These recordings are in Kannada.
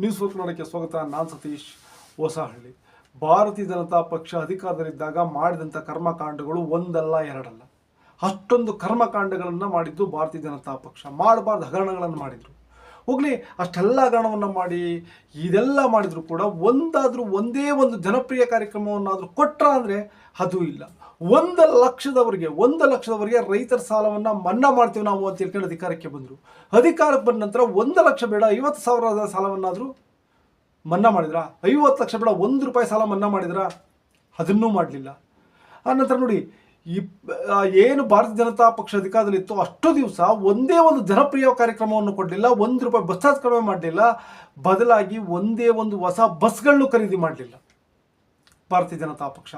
ನ್ಯೂಸ್ ಫೋರ್ ಕನ್ನಡಕ್ಕೆ ಸ್ವಾಗತ. ನಾನು ಸತೀಶ್ ಹೊಸಹಳ್ಳಿ. ಭಾರತೀಯ ಜನತಾ ಪಕ್ಷ ಅಧಿಕಾರದಲ್ಲಿದ್ದಾಗ ಮಾಡಿದಂಥ ಕರ್ಮಕಾಂಡಗಳು ಒಂದಲ್ಲ ಎರಡಲ್ಲ. ಅಷ್ಟೊಂದು ಕರ್ಮಕಾಂಡಗಳನ್ನು ಮಾಡಿದ್ದು ಭಾರತೀಯ ಜನತಾ ಪಕ್ಷ. ಮಾಡಬಾರ್ದು ಹಗರಣಗಳನ್ನು ಮಾಡಿದರು. ಹೋಗಲಿ, ಅಷ್ಟೆಲ್ಲ ಹಗರಣವನ್ನು ಮಾಡಿ, ಇದೆಲ್ಲ ಮಾಡಿದರೂ ಕೂಡ ಒಂದಾದರೂ ಒಂದೇ ಒಂದು ಜನಪ್ರಿಯ ಕಾರ್ಯಕ್ರಮವನ್ನಾದರೂ ಕೊಟ್ರ ಅಂದರೆ ಅದು ಇಲ್ಲ. ಒಂದು ಲಕ್ಷದವರೆಗೆ ಒಂದು ಲಕ್ಷದವರೆಗೆ ರೈತರ ಸಾಲವನ್ನು ಮನ್ನಾ ಮಾಡ್ತೀವಿ ನಾವು ಅಂತ ಹೇಳ್ಕೊಂಡು ಅಧಿಕಾರಕ್ಕೆ ಬಂದರು. ಅಧಿಕಾರಕ್ಕೆ ಬಂದ ನಂತರ ಒಂದು ಲಕ್ಷ ಬೇಡ, ಐವತ್ತು ಸಾವಿರದ ಸಾಲವನ್ನಾದರೂ ಮನ್ನಾ ಮಾಡಿದ್ರಾ? ಐವತ್ತು ಲಕ್ಷ ಬೇಡ, ಒಂದು ರೂಪಾಯಿ ಸಾಲ ಮನ್ನಾ ಮಾಡಿದ್ರಾ? ಅದನ್ನೂ ಮಾಡಲಿಲ್ಲ. ಆ ನಂತರ ನೋಡಿ ಇಪ್ ಏನು ಭಾರತೀಯ ಜನತಾ ಪಕ್ಷ ಅಧಿಕಾರದಲ್ಲಿತ್ತು ಅಷ್ಟು ದಿವಸ ಒಂದೇ ಒಂದು ಜನಪ್ರಿಯ ಕಾರ್ಯಕ್ರಮವನ್ನು ಕೊಡಲಿಲ್ಲ, ಒಂದು ರೂಪಾಯಿ ಬಸ್ ಚಾರ್ಜ್ ಕಡಿಮೆ ಮಾಡಲಿಲ್ಲ, ಬದಲಾಗಿ ಒಂದೇ ಒಂದು ಹೊಸ ಬಸ್ಗಳನ್ನು ಖರೀದಿ ಮಾಡಲಿಲ್ಲ ಭಾರತೀಯ ಜನತಾ ಪಕ್ಷ.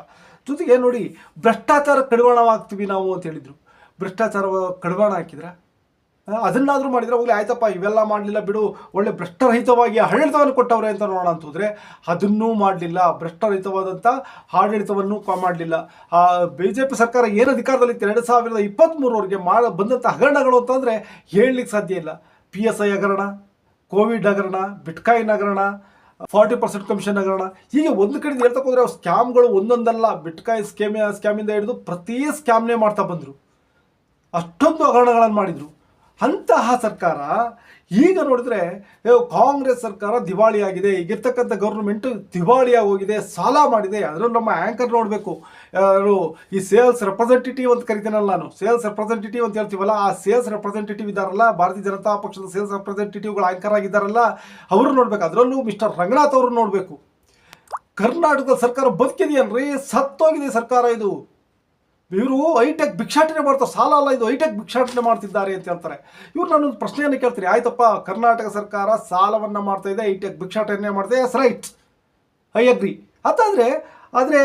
ಜೊತೆಗೆ ನೋಡಿ, ಭ್ರಷ್ಟಾಚಾರ ಕಡಿವಾಣವಾಗ್ತೀವಿ ನಾವು ಅಂತ ಹೇಳಿದರು. ಭ್ರಷ್ಟಾಚಾರ ಕಡಿವಾಣ ಹಾಕಿದ್ರೆ ಅದನ್ನಾದರೂ ಮಾಡಿದರೆ ಹೋಗ್ಲಿ, ಆಯ್ತಪ್ಪ, ಇವೆಲ್ಲ ಮಾಡಲಿಲ್ಲ ಬಿಡು, ಒಳ್ಳೆ ಭ್ರಷ್ಟರಹಿತವಾಗಿ ಆಡಳಿತವನ್ನು ಕೊಟ್ಟವ್ರೆ ಅಂತ ನೋಡೋಣ ಅಂತ ಅದನ್ನೂ ಮಾಡಲಿಲ್ಲ ಭ್ರಷ್ಟರಹಿತವಾದಂಥ ಆಡಳಿತವನ್ನು ಮಾಡಲಿಲ್ಲ. ಆ ಬಿ ಜೆ ಪಿ ಸರ್ಕಾರ ಏನು ಅಧಿಕಾರದಲ್ಲಿತ್ತು ಎರಡು ಸಾವಿರದ ಇಪ್ಪತ್ತ್ಮೂರವರೆಗೆ ಮಾಡ ಬಂದಂಥ ಹಗರಣಗಳು ಅಂತಂದರೆ ಹೇಳಲಿಕ್ಕೆ ಸಾಧ್ಯ ಇಲ್ಲ. ಪಿ ಎಸ್ ಐ ಹಗರಣ ಕೋವಿಡ್ ಹಗರಣ ಬಿಟ್ಕಾಯಿನ್ ಹಗರಣ ಫಾರ್ಟಿ ಪರ್ಸೆಂಟ್ ಕಮಿಷನ್ ಹಗರಣ. ಹೀಗೆ ಒಂದು ಕಡೆ ಹೇಳ್ತಾ ಹೋದರೆ ಸ್ಕ್ಯಾಮ್ಗಳು ಒಂದೊಂದಲ್ಲ. ಬಿಟ್ಕಾಯಿ ಸ್ಕ್ಯಾಮ್ ಸ್ಕ್ಯಾಮಿಂದ ಹಿಡಿದು ಪ್ರತಿ ಸ್ಕ್ಯಾಮ್ನೇ ಮಾಡ್ತಾ ಬಂದರು. ಅಷ್ಟೊಂದು ಹಗರಣಗಳನ್ನು ಮಾಡಿದರು. ಅಂತಹ ಸರ್ಕಾರ ಈಗ ನೋಡಿದ್ರೆ ಕಾಂಗ್ರೆಸ್ ಸರ್ಕಾರ ದಿವಾಳಿಯಾಗಿದೆ ಈಗಿರ್ತಕ್ಕಂಥ ಗೌರ್ಮೆಂಟ್ ದಿವಾಳಿಯಾಗಿ ಹೋಗಿದೆ ಸಾಲ ಮಾಡಿದೆ ಅದರಲ್ಲೂ ನಮ್ಮ ಆ್ಯಂಕರ್ ನೋಡಬೇಕು. ಯಾರು ಈ ಸೇಲ್ಸ್ ರೆಪ್ರೆಸೆಂಟೇಟಿವ್ ಅಂತ ಕರಿತೀನಲ್ಲ ನಾನು. ಸೇಲ್ಸ್ ರೆಪ್ರೆಸೆಂಟೇಟಿವ್ ಅಂತ ಹೇಳ್ತೀವಲ್ಲ, ಆ ಸೇಲ್ಸ್ ರೆಪ್ರೆಸೆಂಟೇಟಿವ್ ಇದ್ದಾರಲ್ಲ, ಭಾರತೀಯ ಜನತಾ ಪಕ್ಷದ ಸೇಲ್ಸ್ ರೆಪ್ರೆಸೆಂಟೇಟಿವ್ಗಳು ಆ್ಯಂಕರ್ ಆಗಿದ್ದಾರಲ್ಲ, ಅವರು ನೋಡಬೇಕು. ಅದರಲ್ಲೂ ಮಿಸ್ಟರ್ ರಂಗನಾಥ್ ಅವರು ನೋಡಬೇಕು. ಕರ್ನಾಟಕದ ಸರ್ಕಾರ ಬದುಕಿದೆಯಲ್ರಿ ಸತ್ತೋಗಿದೆ ಸರ್ಕಾರ ಇದು. ಇವರು ಹೈಟೆಕ್ ಭಿಕ್ಷಾಟನೆ ಮಾಡ್ತಾರೆ. ಸಾಲ ಅಲ್ಲ, ಇದು ಹೈಟೆಕ್ ಭಿಕ್ಷಾಟನೆ ಮಾಡ್ತಿದ್ದಾರೆ ಅಂತ ಹೇಳ್ತಾರೆ. ಇವ್ರು ನಾನೊಂದು ಪ್ರಶ್ನೆಯನ್ನು ಕೇಳ್ತೀನಿ. ಆಯ್ತಪ್ಪ, ಕರ್ನಾಟಕ ಸರ್ಕಾರ ಸಾಲವನ್ನು ಮಾಡ್ತಾ ಇದೆ, ಹೈಟೆಕ್ ಭಿಕ್ಷಾಟನೆ ಮಾಡ್ತಾ ಎಸ್ ರೈಟ್ ಐ ಅಗ್ರಿ ಅದಾದರೆ, ಆದರೆ,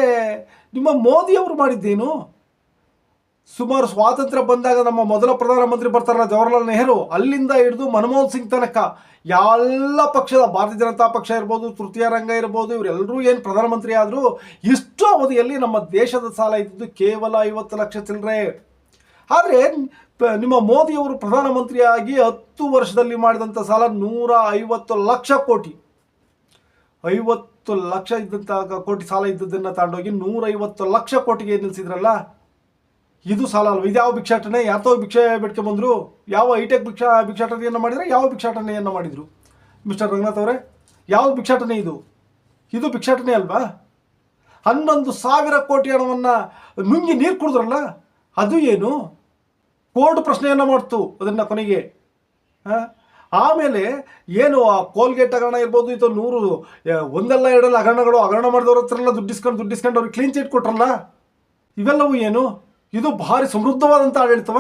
ನಿಮ್ಮ ಮೋದಿಯವರು ಮಾಡಿದ್ದೇನು? ಸುಮಾರು ಸ್ವಾತಂತ್ರ್ಯ ಬಂದಾಗ ನಮ್ಮ ಮೊದಲ ಪ್ರಧಾನಮಂತ್ರಿ ಬರ್ತಾರಲ್ಲ ಜವಾಹರ್ಲಾಲ್ ನೆಹರು, ಅಲ್ಲಿಂದ ಹಿಡಿದು ಮನಮೋಹನ್ ಸಿಂಗ್ ತನಕ ಎಲ್ಲ ಪಕ್ಷದ ಭಾರತೀಯ ಜನತಾ ಪಕ್ಷ ಇರ್ಬೋದು, ತೃತೀಯ ರಂಗ ಇರ್ಬೋದು ಇವರೆಲ್ಲರೂ ಏನು ಪ್ರಧಾನಮಂತ್ರಿ ಆದರೂ ಇಷ್ಟು ಅವಧಿಯಲ್ಲಿ ನಮ್ಮ ದೇಶದ ಸಾಲ ಇದ್ದಿದ್ದು ಕೇವಲ ಐವತ್ತು ಲಕ್ಷ ಚಿಲ್ಲರೆ ಆದರೆ ನಿಮ್ಮ ಮೋದಿಯವರು ಪ್ರಧಾನಮಂತ್ರಿಯಾಗಿ ಹತ್ತು ವರ್ಷದಲ್ಲಿ ಮಾಡಿದಂಥ ಸಾಲ ನೂರ ಐವತ್ತು ಲಕ್ಷ ಕೋಟಿ. ಐವತ್ತು ಲಕ್ಷ ಇದ್ದಂಥ ಕೋಟಿ ಸಾಲ ಇದ್ದದ್ದನ್ನು ತಗೊಂಡೋಗಿ ನೂರೈವತ್ತು ಲಕ್ಷ ಕೋಟಿಗೆ ನಿಲ್ಲಿಸಿದ್ರಲ್ಲ ಇದು ಸಾಲ ಅಲ್ವ? ಇದು ಯಾವ ಭಿಕ್ಷಾಟನೆ? ಯಾತೋ ಭಿಕ್ಷೆ ಬೇಡ್ಕೆ ಬಂದರು ಯಾವ ಐಟೆಕ್ ಭಿಕ್ಷಾ ಭಿಕ್ಷಾಟನೆಯನ್ನು ಮಾಡಿದರೆ ಯಾವ ಭಿಕ್ಷಾಟನೆಯನ್ನು ಮಾಡಿದರು? ಮಿಸ್ಟರ್ ರಂಗನಾಥ್ ಅವರೇ, ಯಾವ ಭಿಕ್ಷಾಟನೆ ಇದು? ಇದು ಭಿಕ್ಷಾಟನೆ ಅಲ್ವಾ? ಹನ್ನೊಂದು ಸಾವಿರ ಕೋಟಿ ಹಣವನ್ನು ನುಂಗಿ ನೀರು ಕುಡಿದ್ರಲ್ಲ, ಅದು ಏನು? ಕೋರ್ಟ್ ಪ್ರಶ್ನೆಯನ್ನು ಮಾಡ್ತು ಅದನ್ನು ಕೊನೆಗೆ? ಆಮೇಲೆ ಏನು ಆ ಕೋಲ್ಗೇಟ್ ಹಗರಣ ಇರ್ಬೋದು, ಇದು ನೂರು ಒಂದಲ್ಲ ಎರಡಲ್ಲ ಹಗರಣಗಳು, ಹಗರಣ ಮಾಡಿದವ್ರ ಹತ್ರ ಎಲ್ಲ ದುಡ್ಡು ಇಸ್ಕೊಂಡು ದುಡ್ಡು ಇಸ್ಕೊಂಡು ಅವ್ರಿಗೆ ಕ್ಲೀನ್ ಚೀಟ್ ಕೊಟ್ರಲ್ಲ? ಇವೆಲ್ಲವೂ ಏನು? ಇದು ಭಾರಿ ಸಮೃದ್ಧವಾದಂಥ ಆಡಳಿತವ.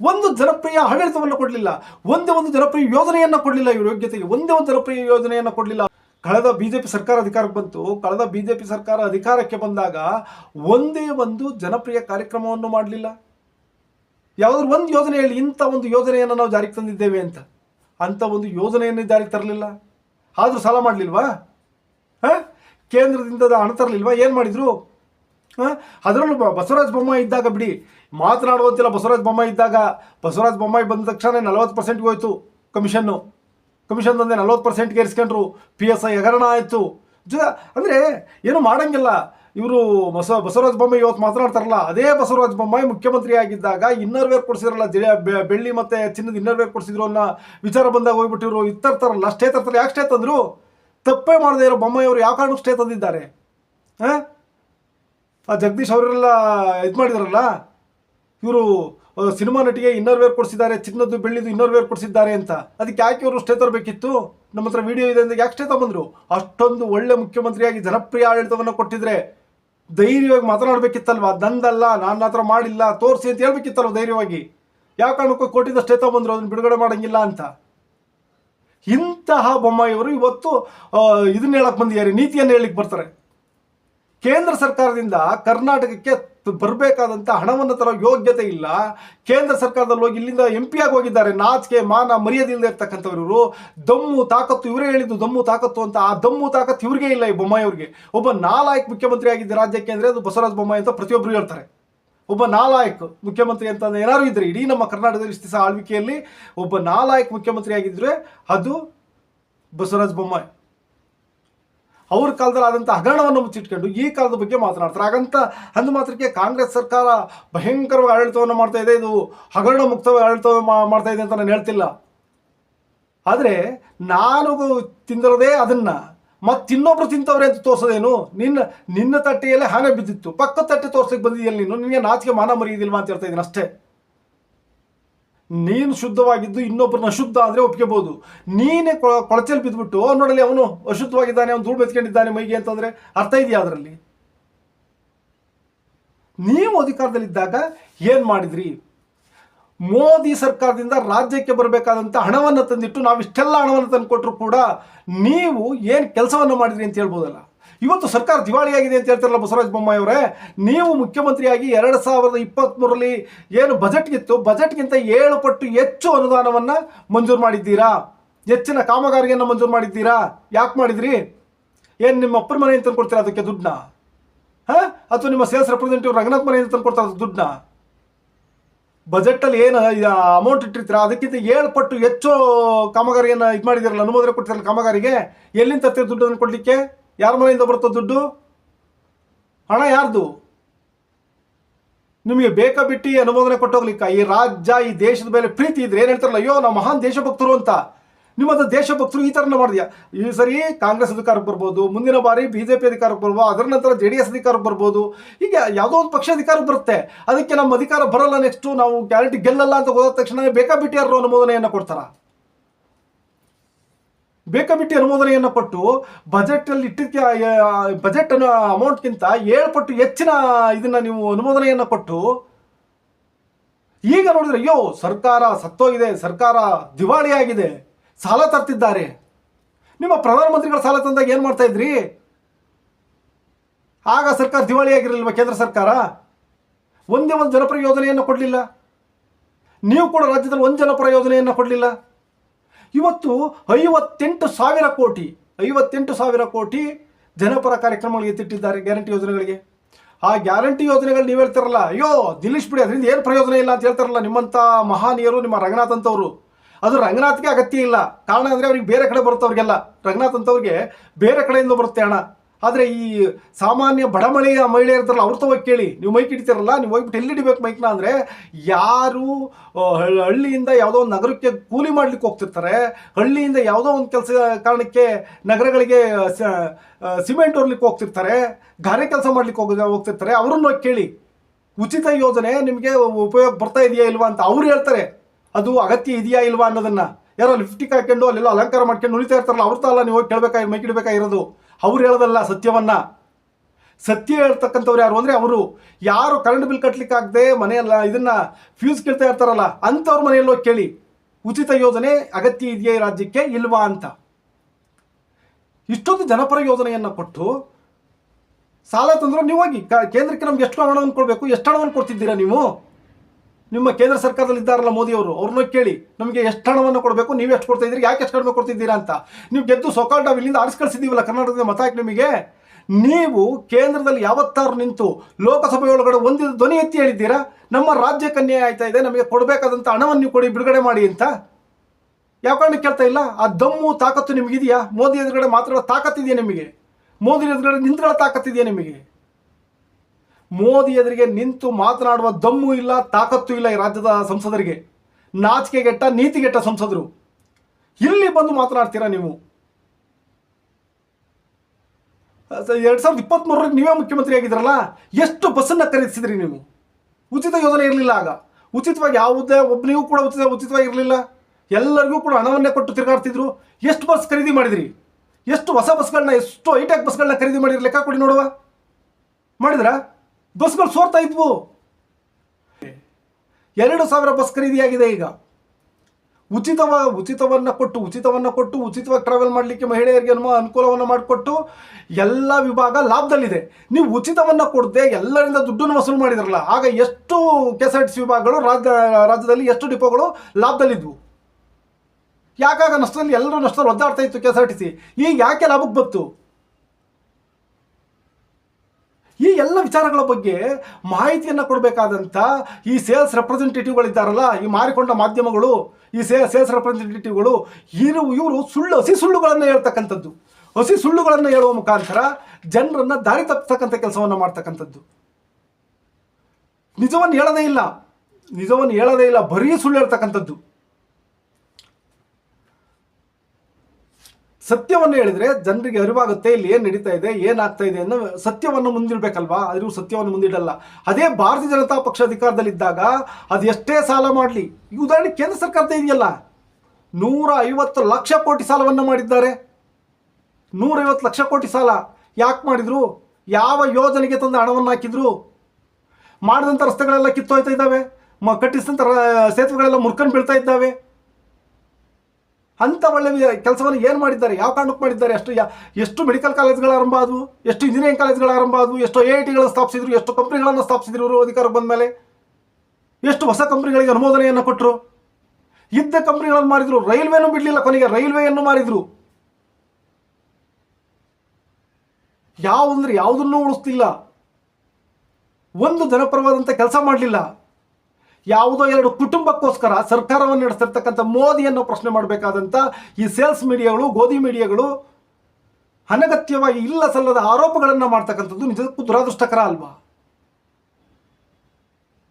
ಒಂದು ಜನಪ್ರಿಯ ಆಡಳಿತವನ್ನು ಕೊಡಲಿಲ್ಲ. ಒಂದೇ ಒಂದು ಜನಪ್ರಿಯ ಯೋಜನೆಯನ್ನು ಕೊಡಲಿಲ್ಲ ಇವರ ಯೋಗ್ಯತೆಗೆ. ಒಂದೇ ಒಂದು ಜನಪ್ರಿಯ ಯೋಜನೆಯನ್ನು ಕೊಡಲಿಲ್ಲ. ಕಳೆದ ಬಿ ಜೆ ಪಿ ಸರ್ಕಾರ ಅಧಿಕಾರಕ್ಕೆ ಬಂತು. ಕಳೆದ ಬಿ ಜೆ ಪಿ ಸರ್ಕಾರ ಅಧಿಕಾರಕ್ಕೆ ಬಂದಾಗ ಒಂದೇ ಒಂದು ಜನಪ್ರಿಯ ಕಾರ್ಯಕ್ರಮವನ್ನು ಮಾಡಲಿಲ್ಲ. ಯಾವುದಾದ್ರು ಒಂದು ಯೋಜನೆ ಹೇಳಿ, ಇಂಥ ಒಂದು ಯೋಜನೆಯನ್ನು ನಾವು ಜಾರಿಗೆ ತಂದಿದ್ದೇವೆ ಅಂತ. ಅಂಥ ಒಂದು ಯೋಜನೆಯನ್ನು ಜಾರಿಗೆ ತರಲಿಲ್ಲ. ಆದರೂ ಸಾಲ ಮಾಡಲಿಲ್ವಾ? ಹಾಂ? ಕೇಂದ್ರದಿಂದ ಹಣ ತರಲಿಲ್ವಾ? ಏನು ಮಾಡಿದರು? ಅದರಲ್ಲೂ ಬಸವರಾಜ ಬೊಮ್ಮಾಯಿ ಇದ್ದಾಗ ಬಿಡಿ. ಮಾತನಾಡುವಂತಿಲ್ಲ ಬಸವರಾಜ ಬೊಮ್ಮಾಯಿ ಇದ್ದಾಗ. ಬಸವರಾಜ ಬೊಮ್ಮಾಯಿ ಬಂದ ತಕ್ಷಣ ನಲವತ್ತು ಪರ್ಸೆಂಟ್ಗೆ ಹೋಯ್ತು ಕಮಿಷನ್ನು. ಕಮಿಷನ್ ತಂದೆ ನಲ್ವತ್ತು ಪರ್ಸೆಂಟ್ಗೆ ಏರಿಸ್ಕೊಂಡ್ರು. ಪಿ ಎಸ್ ಐ ಹಗರಣ ಆಯಿತು. ಜ ಅಂದರೆ ಏನು ಮಾಡೋಂಗಿಲ್ಲ. ಇವರು ಬಸ ಬಸವರಾಜ ಬೊಮ್ಮಾಯಿ ಇವತ್ತು ಮಾತನಾಡ್ತಾರಲ್ಲ, ಅದೇ ಬಸವರಾಜ ಬೊಮ್ಮಾಯಿ ಮುಖ್ಯಮಂತ್ರಿ ಆಗಿದ್ದಾಗ ಇನ್ನರ್ ವೇರ್ ಕೊಡಿಸಿದ್ರಲ್ಲ ಜೆ ಬೆ- ಬೆಳ್ಳಿ ಮತ್ತು ಚಿನ್ನದ ಇನ್ನರ್ ವೇರ್ ಕೊಡಿಸಿದ್ರು ಅನ್ನೋ ವಿಚಾರ ಬಂದಾಗ ಹೋಗ್ಬಿಟ್ಟಿರು ಇತ್ತರ್ತಾರಲ್ಲ ಸ್ಟೇ ತರ್ತಾರೆ. ಯಾಕೆ ಸ್ಟೇ ತಂದರು? ತಪ್ಪೇ ಮಾಡದೇ ಇರೋ ಬೊಮ್ಮಾಯಿ ಅವರು ಯಾವ ಕಾರಣಕ್ಕೆ ಸ್ಟೇ ತಂದಿದ್ದಾರೆ. ಹಾಂ? ಆ ಜಗದೀಶ್ ಅವರೆಲ್ಲ ಇದು ಮಾಡಿದಾರಲ್ಲ? ಇವರು ಸಿನಿಮಾ ನಟಿಗೆ ಇನ್ನರ್ ವೇರ್ ಕೊಡಿಸಿದ್ದಾರೆ, ಚಿನ್ನದ್ದು, ಬೆಳ್ಳಿದ್ದು ಇನ್ನರ್ ವೇರ್ ಕೊಡಿಸಿದ್ದಾರೆ ಅಂತ. ಅದಕ್ಕೆ ಯಾಕೆ ಇವರು ಸ್ಟೇ ತರಬೇಕಿತ್ತು? ನಮ್ಮ ಹತ್ರ ವಿಡಿಯೋ ಇದೆ ಅಂತ ಯಾಕೆ ಸ್ಟೇ ತಗೊಂಡ್ರು ಅಷ್ಟೊಂದು ಒಳ್ಳೆ ಮುಖ್ಯಮಂತ್ರಿಯಾಗಿ ಜನಪ್ರಿಯ ಆಡಳಿತವನ್ನು ಕೊಟ್ಟಿದ್ರೆ ಧೈರ್ಯವಾಗಿ ಮಾತನಾಡಬೇಕಿತ್ತಲ್ವಾ? ನಂದಲ್ಲ, ನಾನು ಥರ ಮಾಡಿಲ್ಲ, ತೋರಿಸಿ ಅಂತ ಹೇಳ್ಬೇಕಿತ್ತಲ್ವ ಧೈರ್ಯವಾಗಿ? ಯಾವ ಕಾರಣಕ್ಕೂ ಕೊಟ್ಟಿದ್ದ ಸ್ಟೇ ತಗೊಂಡ್ರು ಅದನ್ನು ಬಿಡುಗಡೆ ಮಾಡಂಗಿಲ್ಲ ಅಂತ. ಇಂತಹ ಬೊಮ್ಮಾಯಿಯವರು ಇವತ್ತು ಇದನ್ನ ಹೇಳಕ್ ಬಂದಿದ್ದಾರೆ, ನೀತಿಯನ್ನು ಹೇಳಿಕ್ ಬರ್ತಾರೆ. ಕೇಂದ್ರ ಸರ್ಕಾರದಿಂದ ಕರ್ನಾಟಕಕ್ಕೆ ಬರಬೇಕಾದಂಥ ಹಣವನ್ನು ತರೋ ಯೋಗ್ಯತೆ ಇಲ್ಲ. ಕೇಂದ್ರ ಸರ್ಕಾರದಲ್ಲಿ ಹೋಗಿ ಇಲ್ಲಿಂದ ಎಂ ಪಿ ಆಗಿ ಹೋಗಿದ್ದಾರೆ. ನಾಚಿಕೆ, ಮಾನ, ಮರ್ಯಾದೆ ಇಲ್ಲದೆ ಇರ್ತಕ್ಕಂಥವ್ರು ಇವರು. ದಮ್ಮು, ತಾಕತ್ತು, ಇವರೇ ಹೇಳಿದ್ದು ದಮ್ಮು, ತಾಕತ್ತು ಅಂತ. ಆ ದಮ್ಮು, ತಾಕತ್ತು ಇವ್ರಿಗೆ ಇಲ್ಲ ಈ ಬೊಮ್ಮಾಯಿ ಅವ್ರಿಗೆ. ಒಬ್ಬ ನಾಲಾಯಕ್ ಮುಖ್ಯಮಂತ್ರಿ ಆಗಿದ್ದ ರಾಜ್ಯಕ್ಕೆ ಅಂದರೆ ಅದು ಬಸವರಾಜ ಬೊಮ್ಮಾಯಿ ಅಂತ ಪ್ರತಿಯೊಬ್ಬರು ಹೇಳ್ತಾರೆ. ಒಬ್ಬ ನಾಲಾಯಕ್ ಮುಖ್ಯಮಂತ್ರಿ ಅಂತ ಏನಾದ್ರು ಇದ್ರೆ ಇಡೀ ನಮ್ಮ ಕರ್ನಾಟಕದ ಇಷ್ಟು ದಿವಸ ಆಳ್ವಿಕೆಯಲ್ಲಿ ಒಬ್ಬ ನಾಲಾಯಕ್ ಮುಖ್ಯಮಂತ್ರಿ ಆಗಿದ್ರೆ ಅದು ಬಸವರಾಜ ಬೊಮ್ಮಾಯಿ. ಅವ್ರ ಕಾಲದಲ್ಲಿ ಆದಂಥ ಹಗರಣವನ್ನು ಮುಚ್ಚಿಟ್ಕೊಂಡು ಈ ಕಾಲದ ಬಗ್ಗೆ ಮಾತನಾಡ್ತಾರೆ. ಹಾಗಂತ ಅಂದು ಮಾತ್ರಕ್ಕೆ ಕಾಂಗ್ರೆಸ್ ಸರ್ಕಾರ ಭಯಂಕರವಾಗಿ ಆಡಳಿತವನ್ನು ಮಾಡ್ತಾ ಇದೆ. ಇದು ಹಗರಣ ಮುಕ್ತವಾಗಿ ಆಡಳಿತ ಮಾಡ್ತಾ ಇದೆ ಅಂತ ನಾನು ಹೇಳ್ತಿಲ್ಲ. ಆದರೆ ನಾನು ತಿಂದಿರೋದೇ ಅದನ್ನ. ಮತ್ತು ಇನ್ನೊಬ್ರು ತಿಂತವ್ರೆ ಅಂತ ತೋರ್ಸೋದೇನು? ನಿನ್ನ ನಿನ್ನ ತಟ್ಟೆಯಲ್ಲೇ ಹಾನೆ ಬಿದ್ದಿತ್ತು. ಪಕ್ಕದ ತಟ್ಟೆ ತೋರ್ಸಕ್ಕೆ ಬಂದಿದೆಯಲ್ಲ ನೀನು? ನಿನಗೆ ನಾಚಿಕೆ ಮಾನ ಮರಿಯೋದಿಲ್ವಾ ಅಂತ ಹೇಳ್ತಾ ಇದ್ದೀನಿ ಅಷ್ಟೇ. ನೀನು ಶುದ್ಧವಾಗಿದ್ದು ಇನ್ನೊಬ್ಬರನ್ನ ಅಶುದ್ಧ ಆದರೆ ಒಪ್ಕೋಬಹುದು ನೀನೇ ಕೊಳ ಕೊಳಚಲ್ಲಿ ಬಿದ್ದುಬಿಟ್ಟು ನೋಡಲಿ ಅವನು ಅಶುದ್ಧವಾಗಿದ್ದಾನೆ, ಅವನು ಧೂಳು ಬೆತ್ಕೊಂಡಿದ್ದಾನೆ ಮೈಗೆ ಅಂತಂದರೆ ಅರ್ಥ ಇದೆಯಾ ಅದರಲ್ಲಿ? ನೀವು ಅಧಿಕಾರದಲ್ಲಿದ್ದಾಗ ಏನು ಮಾಡಿದ್ರಿ? ಮೋದಿ ಸರ್ಕಾರದಿಂದ ರಾಜ್ಯಕ್ಕೆ ಬರಬೇಕಾದಂಥ ಹಣವನ್ನು ತಂದಿಟ್ಟು ನಾವು ಇಷ್ಟೆಲ್ಲ ಹಣವನ್ನು ತಂದು ಕೊಟ್ಟರು ಕೂಡ ನೀವು ಏನು ಕೆಲಸವನ್ನು ಮಾಡಿದ್ರಿ ಅಂತ ಹೇಳ್ಬೋದಲ್ಲ. ಇವತ್ತು ಸರ್ಕಾರ ದಿವಾಳಿಯಾಗಿದೆ ಅಂತ ಹೇಳ್ತಾರಲ್ಲ ಬಸವರಾಜ ಬೊಮ್ಮಾಯಿ ಅವರೇ, ನೀವು ಮುಖ್ಯಮಂತ್ರಿಯಾಗಿ ಎರಡು ಸಾವಿರದ ಇಪ್ಪತ್ತ್ಮೂರರಲ್ಲಿ ಏನು ಬಜೆಟ್ಗಿತ್ತು ಬಜೆಟ್ಗಿಂತ ಏಳು ಪಟ್ಟು ಹೆಚ್ಚು ಅನುದಾನವನ್ನು ಮಂಜೂರು ಮಾಡಿದ್ದೀರಾ? ಹೆಚ್ಚಿನ ಕಾಮಗಾರಿಯನ್ನು ಮಂಜೂರು ಮಾಡಿದ್ದೀರಾ? ಯಾಕೆ ಮಾಡಿದ್ರಿ? ಏನು ನಿಮ್ಮ ಅಪ್ಪರ ಮನೆಯಿಂದ ತಂದು ಕೊಡ್ತೀರಾ ಅದಕ್ಕೆ ದುಡ್ಡನ್ನ? ಹಾಂ? ಅಥವಾ ನಿಮ್ಮ ಸೇಲ್ಸ್ ರೆಪ್ರೆಸೆಂಟೇಟಿವ್ ರಂಗನಾಥ್ ಮನೆಯಿಂದ ತಂದು ಕೊಡ್ತಾರೆ ದುಡ್ಡನ್ನ? ಬಜೆಟಲ್ಲಿ ಏನು ಅಮೌಂಟ್ ಇಟ್ಟಿರ್ತೀರ? ಅದಕ್ಕಿಂತ ಏಳು ಪಟ್ಟು ಹೆಚ್ಚು ಕಾಮಗಾರಿಯನ್ನು ಇದು ಮಾಡಿದಿರಲ್ಲ ಅನುಮೋದನೆ ಕೊಡ್ತಿರಲ್ಲ ಕಾಮಗಾರಿಗೆ? ಎಲ್ಲಿಂದ ತರ್ತೀರಿ ದುಡ್ಡನ್ನು ಕೊಡಲಿಕ್ಕೆ? ಯಾರ ಮನೆಯಿಂದ ಬರುತ್ತೋ ದುಡ್ಡು? ಹಣ ಯಾರ್ದು? ನಿಮಗೆ ಬೇಕಾ ಬಿಟ್ಟು ಅನುಮೋದನೆ ಕೊಟ್ಟೋಗ್ಲಿಕ್ಕ? ಈ ರಾಜ್ಯ, ಈ ದೇಶದ ಮೇಲೆ ಪ್ರೀತಿ ಇದ್ರೆ ಏನು ಹೇಳ್ತಾರಲ್ಲ, ಅಯ್ಯೋ ನಾವು ಮಹಾನ್ ದೇಶಭಕ್ತರು ಅಂತ. ನಿಮ್ಮದು ದೇಶಭಕ್ತರು ಈ ಥರನ ಮಾಡಿದ್ಯಾ? ಈ ಸರಿ ಕಾಂಗ್ರೆಸ್ ಅಧಿಕಾರಕ್ಕೆ ಬರ್ಬೋದು, ಮುಂದಿನ ಬಾರಿ ಬಿ ಜೆ ಪಿ ಅಧಿಕಾರಕ್ಕೆ ಬರ್ಬೋದು, ಅದರ ನಂತರ ಜೆ ಡಿ ಎಸ್ ಅಧಿಕಾರಕ್ಕೆ ಬರ್ಬೋದು. ಈಗ ಯಾವುದೋ ಒಂದು ಪಕ್ಷ ಅಧಿಕಾರಕ್ಕೆ ಬರುತ್ತೆ. ಅದಕ್ಕೆ ನಮ್ಮ ಅಧಿಕಾರ ಬರಲ್ಲ ನೆಕ್ಸ್ಟು ನಾವು ಗ್ಯಾರಂಟಿ ಗೆಲ್ಲಲ್ಲ ಅಂತ ಹೋದ ತಕ್ಷಣ ಬೇಕಾ ಯಾರು ಅನುಮೋದನೆಯನ್ನು ಕೊಡ್ತಾರ? ಬೇಕಾ ಅನುಮೋದನೆಯನ್ನು ಪಟ್ಟು ಬಜೆಟಲ್ಲಿ ಇಟ್ಟಿದ್ದಕ್ಕೆ ಬಜೆಟ್ ಅನ್ನೋ ಅಮೌಂಟ್ಗಿಂತ ಏಳು ಪಟ್ಟು ಹೆಚ್ಚಿನ ಇದನ್ನ ನೀವು ಅನುಮೋದನೆಯನ್ನು ಕೊಟ್ಟು ಈಗ ನೋಡಿದ್ರೆ, ಅಯ್ಯೋ, ಸರ್ಕಾರ ಸತ್ತೋಗಿದೆ, ಸರ್ಕಾರ ದಿವಾಳಿಯಾಗಿದೆ, ಸಾಲ ತರ್ತಿದ್ದಾರೆ. ನಿಮ್ಮ ಪ್ರಧಾನಮಂತ್ರಿಗಳ ಸಾಲ ತಂದಾಗ ಏನು ಮಾಡ್ತಾ ಇದ್ರಿ? ಆಗ ಸರ್ಕಾರ ದಿವಾಳಿಯಾಗಿರಲಿಲ್ವ ಕೇಂದ್ರ ಸರ್ಕಾರ? ಒಂದೇ ಒಂದು ಜನಪರ ಯೋಜನೆಯನ್ನು ಕೊಡಲಿಲ್ಲ. ನೀವು ಕೂಡ ರಾಜ್ಯದಲ್ಲಿ ಒಂದು ಜನಪರ ಯೋಜನೆಯನ್ನು ಕೊಡಲಿಲ್ಲ. ಇವತ್ತು ಐವತ್ತೆಂಟು ಸಾವಿರ ಕೋಟಿ, ಐವತ್ತೆಂಟು ಸಾವಿರ ಕೋಟಿ ಜನಪರ ಕಾರ್ಯಕ್ರಮಗಳಿಗೆ ಎತ್ತಿಟ್ಟಿದ್ದಾರೆ ಗ್ಯಾರಂಟಿ ಯೋಜನೆಗಳಿಗೆ. ಆ ಗ್ಯಾರಂಟಿ ಯೋಜನೆಗಳು ನೀವು ಹೇಳ್ತಾರಲ್ಲ, ಅಯ್ಯೋ ನಿಲ್ಲಿಸ್ಬಿಡಿ ಅದರಿಂದ ಏನು ಪ್ರಯೋಜನ ಇಲ್ಲ ಅಂತ ಹೇಳ್ತಾರಲ್ಲ ನಿಮ್ಮಂಥ ಮಹಾನೀಯರು, ನಿಮ್ಮ ರಂಗನಾಥ್ ಅಂತವರು. ಅದು ರಂಗನಾಥ್ಗೆ ಅಗತ್ಯ ಇಲ್ಲ. ಕಾರಣ ಅಂದರೆ ಅವ್ರಿಗೆ ಬೇರೆ ಕಡೆ ಬರುತ್ತೆ ಅವ್ರಿಗೆಲ್ಲ ರಂಗನಾಥ್ ಅಂತವ್ರಿಗೆ ಬೇರೆ ಕಡೆಯಿಂದ ಬರುತ್ತೆ ಹಣ. ಆದರೆ ಈ ಸಾಮಾನ್ಯ ಬಡಮಳೆಯ ಮಹಿಳೆ ಇರ್ತಾರಲ್ಲ ಅವ್ರ ಹೋಗಿ ಕೇಳಿ. ನೀವು ಮೈಕ್ ಹಿಡಿತೀರಲ್ಲ, ನೀವು ಹೋಗ್ಬಿಟ್ಟು ಎಲ್ಲಿ ಹಿಡಿಬೇಕು ಮೈಕ್ನ ಅಂದರೆ ಯಾರು ಹಳ್ಳಿಯಿಂದ ಯಾವುದೋ ಒಂದು ನಗರಕ್ಕೆ ಕೂಲಿ ಮಾಡ್ಲಿಕ್ಕೆ ಹೋಗ್ತಿರ್ತಾರೆ. ಹಳ್ಳಿಯಿಂದ ಯಾವುದೋ ಒಂದು ಕೆಲಸ ಕಾರಣಕ್ಕೆ ನಗರಗಳಿಗೆ ಸಿಮೆಂಟ್ ಹೊರ್ಲಿಕ್ಕೆ ಹೋಗ್ತಿರ್ತಾರೆ. ಗಾರೆ ಕೆಲಸ ಮಾಡ್ಲಿಕ್ಕೆ ಹೋಗ, ಹೋಗ್ತಿರ್ತಾರೆ. ಅವ್ರನ್ನ ಕೇಳಿ. ಉಚಿತ ಯೋಜನೆ ನಿಮಗೆ ಉಪಯೋಗ ಬರ್ತಾ ಇದೆಯಾ ಇಲ್ವಾ ಅಂತ ಅವ್ರು ಹೇಳ್ತಾರೆ. ಅದು ಅಗತ್ಯ ಇದೆಯಾ ಇಲ್ವಾ ಅನ್ನೋದನ್ನು. ಯಾರೋ ಲಿಫ್ಟಿಕ್ ಹಾಕೊಂಡು ಅಲ್ಲೆಲ್ಲ ಅಲಂಕಾರ ಮಾಡ್ಕೊಂಡು ಉಳಿತಾ ಇರ್ತಾರಲ್ಲ, ಅವ್ರ ತಲ್ಲ ನೀವು ಹೋಗಿ ಕೇಳಬೇಕಾಗಿ ಮೈಕ್ ಇಡಬೇಕಾಗಿರೋದು ಅವ್ರು ಹೇಳೋದಲ್ಲ ಸತ್ಯವನ್ನ. ಸತ್ಯ ಹೇಳ್ತಕ್ಕಂಥವ್ರು ಯಾರು ಅಂದರೆ ಅವರು ಯಾರು ಕರೆಂಟ್ ಬಿಲ್ ಕಟ್ಟಲಿಕ್ಕಾಗದೆ ಮನೆಯಲ್ಲ ಇದನ್ನ ಫ್ಯೂಸ್ ಕೇಳ್ತಾ ಇರ್ತಾರಲ್ಲ, ಅಂಥವ್ರ ಮನೆಯಲ್ಲೋ ಕೇಳಿ, ಉಚಿತ ಯೋಜನೆ ಅಗತ್ಯ ಇದೆಯಾ ರಾಜ್ಯಕ್ಕೆ ಇಲ್ವಾ ಅಂತ. ಇಷ್ಟೊಂದು ಜನಪರ ಯೋಜನೆಯನ್ನು ಕೊಟ್ಟು ಸಾಲ ತಂದ್ರೆ ನೀವಾಗಿ ಕೇಂದ್ರಕ್ಕೆ ನಮ್ಗೆ ಎಷ್ಟು ಹಣವನ್ನು ಕೊಡಬೇಕು, ಎಷ್ಟು ಹಣವನ್ನು ಕೊಡ್ತಿದ್ದೀರಾ ನೀವು? ನಿಮ್ಮ ಕೇಂದ್ರ ಸರ್ಕಾರದಲ್ಲಿ ಇದ್ದಾರಲ್ಲ ಮೋದಿಯವರು, ಅವ್ರನ್ನ ಕೇಳಿ ನಮಗೆ ಎಷ್ಟು ಹಣವನ್ನು ಕೊಡಬೇಕು, ನೀವು ಎಷ್ಟು ಕೊಡ್ತಾ ಇದ್ದೀರಿ, ಯಾಕೆ ಎಷ್ಟು ಕಡಿಮೆ ಕೊಡ್ತಿದ್ದೀರಾ ಅಂತ. ನೀವು ಗೆದ್ದು ಸೊಕಾಲ್ ನಾವು ಇಲ್ಲಿಂದ ಆರಿಸ್ಕಳಿಸಿದ್ದೀವಲ್ಲ ಕರ್ನಾಟಕದ ಮತ ನಿಮಗೆ? ನೀವು ಕೇಂದ್ರದಲ್ಲಿ ಯಾವತ್ತಾರು ನಿಂತು ಲೋಕಸಭೆ ಒಳಗಡೆ ಒಂದು ಧ್ವನಿ ಎತ್ತಿ ಹೇಳಿದ್ದೀರಾ? ನಮ್ಮ ರಾಜ್ಯಕ್ಕೆ ಅನ್ಯಾಯ ಆಯ್ತಾ ಇದೆ, ನಮಗೆ ಕೊಡಬೇಕಾದಂಥ ಹಣವನ್ನು ನೀವು ಕೊಡಿ, ಬಿಡುಗಡೆ ಮಾಡಿ ಅಂತ. ಯಾವ ಕಾರಣಕ್ಕೆ ಕೇಳ್ತಾ ಇಲ್ಲ? ಆ ದಮ್ಮು ತಾಕತ್ತು ನಿಮಗಿದೆಯಾ? ಮೋದಿ ಎದುರುಗಡೆ ಮಾತಾಡೋ ತಾಕತ್ತಿದೆಯಾ ನಿಮಗೆ? ಮೋದಿ ಎದುರುಗಡೆ ನಿಂತ್ಕೊಳ್ಳೋ ತಾಕತ್ತಿದೆಯಾ ನಿಮಗೆ? ಮೋದಿ ಎದುರಿಗೆ ನಿಂತು ಮಾತನಾಡುವ ದಮ್ಮು ಇಲ್ಲ, ತಾಕತ್ತು ಇಲ್ಲ ಈ ರಾಜ್ಯದ ಸಂಸದರಿಗೆ. ನಾಚಿಕೆಗೆಟ್ಟ, ನೀತಿಗೆಟ್ಟ ಸಂಸದರು. ಇಲ್ಲಿ ಬಂದು ಮಾತನಾಡ್ತೀರಾ ನೀವು? ಎರಡು ಸಾವಿರದ ಇಪ್ಪತ್ತ್ಮೂರರಲ್ಲಿ ನೀವೇ ಮುಖ್ಯಮಂತ್ರಿ ಆಗಿದ್ರಲ್ಲ, ಎಷ್ಟು ಬಸ್ಸನ್ನು ಖರೀದಿಸಿದ್ರಿ ನೀವು? ಉಚಿತ ಯೋಜನೆ ಇರಲಿಲ್ಲ ಆಗ. ಉಚಿತವಾಗಿ ಯಾವುದೇ ಒಬ್ಬನಿಗೂ ಕೂಡ ಉಚಿತ, ಉಚಿತವಾಗಿ ಇರಲಿಲ್ಲ. ಎಲ್ಲರಿಗೂ ಕೂಡ ಹಣವನ್ನೇ ಕೊಟ್ಟು ತಿರುಗಾಡ್ತಿದ್ರು. ಎಷ್ಟು ಬಸ್ ಖರೀದಿ ಮಾಡಿದ್ರಿ? ಎಷ್ಟು ಹೊಸ ಬಸ್ಗಳನ್ನ, ಎಷ್ಟು ಹೈಟೆಕ್ ಬಸ್ಗಳನ್ನ ಖರೀದಿ ಮಾಡಿದ್ರಿ? ಲೆಕ್ಕ ಕೊಡಿ ನೋಡುವ. ಮಾಡಿದ್ರಾ? ಬಸ್ಗಳು ಸೋರ್ತಾ ಇದ್ವು. ಎರಡು ಸಾವಿರ ಬಸ್ ಖರೀದಿಯಾಗಿದೆ ಈಗ. ಉಚಿತವ, ಉಚಿತವನ್ನು ಕೊಟ್ಟು ಉಚಿತವನ್ನು ಕೊಟ್ಟು, ಉಚಿತವಾಗಿ ಟ್ರಾವೆಲ್ ಮಾಡಲಿಕ್ಕೆ ಮಹಿಳೆಯರಿಗೆ ಅನುಕೂಲವನ್ನು ಮಾಡಿಕೊಟ್ಟು ಎಲ್ಲ ವಿಭಾಗ ಲಾಭದಲ್ಲಿದೆ. ನೀವು ಉಚಿತವನ್ನು ಕೊಡದೆ ಎಲ್ಲರಿಂದ ದುಡ್ಡನ್ನು ವಸೂಲು ಮಾಡಿದ್ರಲ್ಲ, ಆಗ ಎಷ್ಟು ಕೆ ವಿಭಾಗಗಳು ರಾಜ್ಯ, ರಾಜ್ಯದಲ್ಲಿ ಎಷ್ಟು ಡಿಪೋಗಳು ಲಾಭದಲ್ಲಿದ್ವು. ಯಾಕಾಗ ನಷ್ಟದಲ್ಲಿ ಎಲ್ಲರೂ ನಷ್ಟದಲ್ಲಿ ಒದ್ದಾಡ್ತಾ ಇತ್ತು K S R T C ಈಗ ಯಾಕೆ ಲಾಭಕ್ಕೆ ಬಂತು? ಈ ಎಲ್ಲ ವಿಚಾರಗಳ ಬಗ್ಗೆ ಮಾಹಿತಿಯನ್ನು ಕೊಡಬೇಕಾದಂಥ ಈ ಸೇಲ್ಸ್ ರೆಪ್ರೆಸೆಂಟೇಟಿವ್ಗಳಿದ್ದಾರಲ್ಲ ಈ ಮಾರಿಕೊಂಡ ಮಾಧ್ಯಮಗಳು, ಈ ಸೇ ಸೇಲ್ಸ್ ರೆಪ್ರೆಸೆಂಟೇಟಿವ್ಗಳು ಇರು ಇವರು ಸುಳ್ಳು, ಹಸಿ ಸುಳ್ಳುಗಳನ್ನು ಹೇಳ್ತಕ್ಕಂಥದ್ದು. ಹಸಿ ಸುಳ್ಳುಗಳನ್ನು ಹೇಳುವ ಮುಖಾಂತರ ಜನರನ್ನು ದಾರಿ ತಪ್ಪಿಸ್ತಕ್ಕಂಥ ಕೆಲಸವನ್ನು ಮಾಡ್ತಕ್ಕಂಥದ್ದು. ನಿಜವನ್ನು ಹೇಳದೇ ಇಲ್ಲ. ನಿಜವನ್ನು ಹೇಳದೇ ಇಲ್ಲ. ಬರೀ ಸುಳ್ಳು ಹೇಳ್ತಕ್ಕಂಥದ್ದು. ಸತ್ಯವನ್ನು ಹೇಳಿದ್ರೆ ಜನರಿಗೆ ಅರಿವಾಗುತ್ತೆ, ಇಲ್ಲಿ ಏನು ನಡೀತಾ ಇದೆ, ಏನಾಗ್ತಾ ಇದೆ ಅನ್ನೋ ಸತ್ಯವನ್ನು ಮುಂದಿಡ್ಬೇಕಲ್ವಾ? ಆದರೂ ಸತ್ಯವನ್ನು ಮುಂದಿಡಲ್ಲ. ಅದೇ ಭಾರತೀಯ ಜನತಾ ಪಕ್ಷ ಅಧಿಕಾರದಲ್ಲಿದ್ದಾಗ ಅದು ಎಷ್ಟೇ ಸಾಲ ಮಾಡಲಿ. ಈ ಉದಾಹರಣೆ ಕೇಂದ್ರ ಸರ್ಕಾರದ ಇದೆಯಲ್ಲ. ನೂರ ಐವತ್ತು ಲಕ್ಷ ಕೋಟಿ ಸಾಲವನ್ನು ಮಾಡಿದ್ದಾರೆ. ನೂರೈವತ್ತು ಲಕ್ಷ ಕೋಟಿ ಸಾಲ. ಯಾಕೆ ಮಾಡಿದ್ರು? ಯಾವ ಯೋಜನೆಗೆ ತಂದು ಹಣವನ್ನು ಹಾಕಿದ್ರು? ಮಾಡಿದಂಥ ರಸ್ತೆಗಳೆಲ್ಲ ಕಿತ್ತೋಯ್ತಾ ಇದ್ದಾವೆ. ಮ ಕಟ್ಟಿಸಿದಂಥ ಸೇತುವೆಗಳೆಲ್ಲ ಮುರ್ಕೊಂಡು ಬೀಳ್ತಾ ಇದ್ದಾವೆ. ಅಂಥ ಒಳ್ಳೆ ಕೆಲಸವನ್ನು ಏನು ಮಾಡಿದ್ದಾರೆ? ಯಾವ ಕಾರಣಕ್ಕೆ ಮಾಡಿದ್ದಾರೆ? ಎಷ್ಟು ಎಷ್ಟು ಮೆಡಿಕಲ್ ಕಾಲೇಜ್ಗಳು ಆರಂಭ ಆದವು? ಎಷ್ಟು ಇಂಜಿನಿಯರಿಂಗ್ ಕಾಲೇಜ್ಗಳ ಆರಂಭ ಆದವು? ಎಷ್ಟು ಐ ಐ ಟಿಗಳನ್ನು ಸ್ಥಾಪಿಸಿದ್ರು? ಎಷ್ಟು ಕಂಪ್ನಿಗಳನ್ನು ಸ್ಥಾಪಿಸಿದ್ರು ಇವರು ಅಧಿಕಾರಕ್ಕೆ ಬಂದ ಮೇಲೆ? ಎಷ್ಟು ಹೊಸ ಕಂಪ್ನಿಗಳಿಗೆ ಅನುಮೋದನೆಯನ್ನು ಕೊಟ್ಟರು ಇದ್ದ ಕಂಪ್ನಿಗಳನ್ನು ಮಾರಿದ್ರು. ರೈಲ್ವೆನೂ ಬಿಡಲಿಲ್ಲ ಕೊನೆಗೆ. ರೈಲ್ವೆಯನ್ನು ಮಾರಿದ್ರು. ಯಾವುದಂದ್ರೆ ಯಾವುದನ್ನೂ ಉಳಿಸ್ತಿಲ್ಲ. ಒಂದು ಜನಪರವಾದಂಥ ಕೆಲಸ ಮಾಡಲಿಲ್ಲ. ಯಾವುದೋ ಎರಡು ಕುಟುಂಬಕ್ಕೋಸ್ಕರ ಸರ್ಕಾರವನ್ನು ನಡೆಸ್ತಿರ್ತಕ್ಕಂಥ ಮೋದಿಯನ್ನು ಪ್ರಶ್ನೆ ಮಾಡಬೇಕಾದಂಥ ಈ ಸೇಲ್ಸ್ ಮೀಡಿಯಾಗಳು ಗೋಧಿ ಮೀಡಿಯಾಗಳು ಅನಗತ್ಯವಾಗಿ ಇಲ್ಲ ಸಲ್ಲದ ಆರೋಪಗಳನ್ನು ಮಾಡ್ತಕ್ಕಂಥದ್ದು ನಿಜಕ್ಕೂ ದುರಾದೃಷ್ಟಕರ ಅಲ್ವಾ?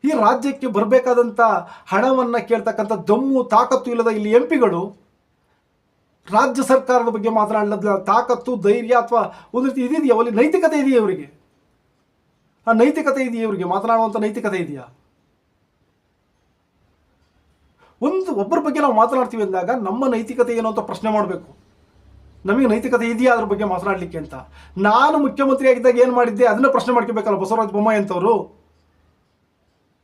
ಈ ರಾಜ್ಯಕ್ಕೆ ಬರಬೇಕಾದಂಥ ಹಣವನ್ನು ಕೇಳ್ತಕ್ಕಂಥ ದಮ್ಮು, ತಾಕತ್ತು ಇಲ್ಲದ ಇಲ್ಲಿ ಎಂ ಪಿಗಳು ರಾಜ್ಯ ಸರ್ಕಾರದ ಬಗ್ಗೆ ಮಾತನಾಡಲ ತಾಕತ್ತು, ಧೈರ್ಯ ಅಥವಾ ಒಂದು ರೀತಿ ಇದೆಯಾ ಅಲ್ಲಿ ನೈತಿಕತೆ ಇದೆಯಾ ಇವರಿಗೆ? ಆ ನೈತಿಕತೆ ಇದೆಯಾ ಇವರಿಗೆ? ಮಾತನಾಡುವಂಥ ನೈತಿಕತೆ ಇದೆಯಾ? ಒಂದು ಒಬ್ಬರ ಬಗ್ಗೆ ನಾವು ಮಾತನಾಡ್ತೀವಿ ಅಂದಾಗ ನಮ್ಮ ನೈತಿಕತೆ ಏನು ಅಂತ ಪ್ರಶ್ನೆ ಮಾಡಬೇಕು. ನಮಗೆ ನೈತಿಕತೆ ಇದೆಯಾ ಅದ್ರ ಬಗ್ಗೆ ಮಾತನಾಡಲಿಕ್ಕೆ ಅಂತ. ನಾನು ಮುಖ್ಯಮಂತ್ರಿ ಆಗಿದ್ದಾಗ ಏನು ಮಾಡಿದ್ದೆ? ಅದನ್ನ ಪ್ರಶ್ನೆ ಮಾಡ್ಕೋಬೇಕಲ್ಲ ಬಸವರಾಜ ಬೊಮ್ಮಾಯಿ ಅಂತವರು.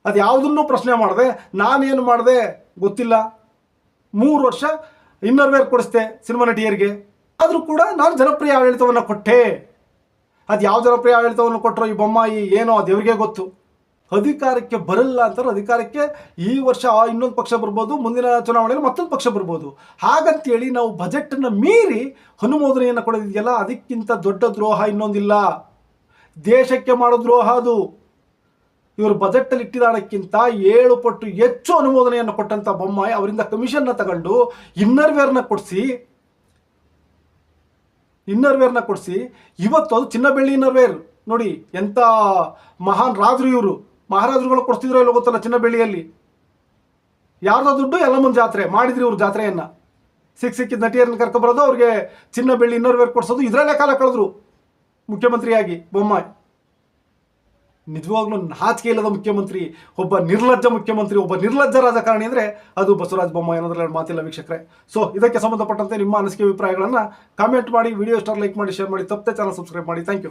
ಅದು ಯಾವುದನ್ನು ಪ್ರಶ್ನೆ ಮಾಡಿದೆ. ನಾನೇನು ಮಾಡಿದೆ? ಗೊತ್ತಿಲ್ಲ. ಮೂರು ವರ್ಷ ಇನ್ನರ್ವೇರ್ ಕೊಡಿಸ್ದೆ ಸಿನಿಮಾ ನಟಿಯರಿಗೆ. ಆದರೂ ಕೂಡ ನಾನು ಜನಪ್ರಿಯ ಆಡಳಿತವನ್ನು ಕೊಟ್ಟೆ. ಅದು ಯಾವ ಜನಪ್ರಿಯ ಆಡಳಿತವನ್ನು ಕೊಟ್ಟರು ಈ ಬೊಮ್ಮಾಯಿ, ಏನೋ ದೇವರಿಗೆ ಗೊತ್ತು. ಅಧಿಕಾರಕ್ಕೆ ಬರಲ್ಲ ಅಂತಾರೆ ಅಧಿಕಾರಕ್ಕೆ ಈ ವರ್ಷ ಇನ್ನೊಂದು ಪಕ್ಷ ಬರ್ಬೋದು, ಮುಂದಿನ ಚುನಾವಣೆಯಲ್ಲಿ ಮತ್ತೊಂದು ಪಕ್ಷ ಬರ್ಬೋದು. ಹಾಗಂತೇಳಿ ನಾವು ಬಜೆಟನ್ನು ಮೀರಿ ಅನುಮೋದನೆಯನ್ನು ಕೊಡೋದಿದೆಯಲ್ಲ, ಅದಕ್ಕಿಂತ ದೊಡ್ಡ ದ್ರೋಹ ಇನ್ನೊಂದಿಲ್ಲ. ದೇಶಕ್ಕೆ ಮಾಡೋ ದ್ರೋಹ ಅದು. ಇವರು ಬಜೆಟಲ್ಲಿ ಇಟ್ಟಿದ ಹಣಕ್ಕಿಂತ ಏಳು ಪಟ್ಟು ಹೆಚ್ಚು ಅನುಮೋದನೆಯನ್ನು ಕೊಟ್ಟಂತ ಬೊಮ್ಮಾಯಿ ಅವರಿಂದ ಕಮಿಷನ್ನ ತಗೊಂಡು ಇನ್ನರ್ ವೇರ್ನ ಕೊಡಿಸಿ ಇನ್ನರ್ ವೇರ್ನ ಕೊಡಿಸಿ, ಇವತ್ತು ಅದು ಚಿನ್ನಬೆಳ್ಳಿ ಇನ್ನರ್ವೇರ್. ಇನ್ನರ್ ವೇರ್ ನೋಡಿ ಎಂಥ ಮಹಾನ್ ರಾಜರು ಇವರು. ಮಹಾರಾಜರುಗಳು ಕೊಡ್ತಿದ್ರು ಇಲ್ಲ ಗೊತ್ತಲ್ಲ ಚಿನ್ನ ಬೆಳ್ಳಿಯಲ್ಲಿ ಯಾರ್ದೋ ದುಡ್ಡು ಎಲ್ಲಮ್ಮನ ಜಾತ್ರೆ, ಮಾಡಿದ್ರಿ ಇವ್ರ ಜಾತ್ರೆಯನ್ನ. ಸಿಕ್ಕಿ ಸಿಕ್ಕಿದ ನಟಿಯರನ್ನು ಕರ್ಕೊಬರೋದು ಅವ್ರಿಗೆ ಚಿನ್ನ ಬೆಳ್ಳಿ ಇನ್ನರ್ ಕೊಡಿಸೋದು ಕೊಡ್ಸೋದು ಇದರಲ್ಲೇ ಕಾಲ ಕಳೆದ್ರು ಮುಖ್ಯಮಂತ್ರಿಯಾಗಿ ಬೊಮ್ಮಾಯಿ. ನಿಜವಾಗ್ಲೂ ನಾಚಿಕೆ ಇಲ್ಲದ ಮುಖ್ಯಮಂತ್ರಿ, ಒಬ್ಬ ನಿರ್ಲಜ್ಜ ಮುಖ್ಯಮಂತ್ರಿ, ಒಬ್ಬ ನಿರ್ಲಜ್ಜ ರಾಜಕಾರಣಿ ಅಂದರೆ ಅದು ಬಸವರಾಜ ಬೊಮ್ಮಾಯಿ ಅನ್ನೋದ್ರಲ್ಲಿ ಮಾತಿಲ್ಲ ವೀಕ್ಷಕರೆ. ಸೊ ಇದಕ್ಕೆ ಸಂಬಂಧಪಟ್ಟಂತೆ ನಿಮ್ಮ ಅನಿಸಿಕೆ ಅಭಿಪ್ರಾಯಗಳನ್ನು ಕಾಮೆಂಟ್ ಮಾಡಿ ವಿಡಿಯೋ ಸ್ಟಾರ್ ಲೈಕ್ ಮಾಡಿ ಶೇರ್ ಮಾಡಿ, ತಪ್ಪದೆ ಚಾನಲ್ ಸಬ್ಸ್ಕ್ರೈಬ್ ಮಾಡಿ. Thank you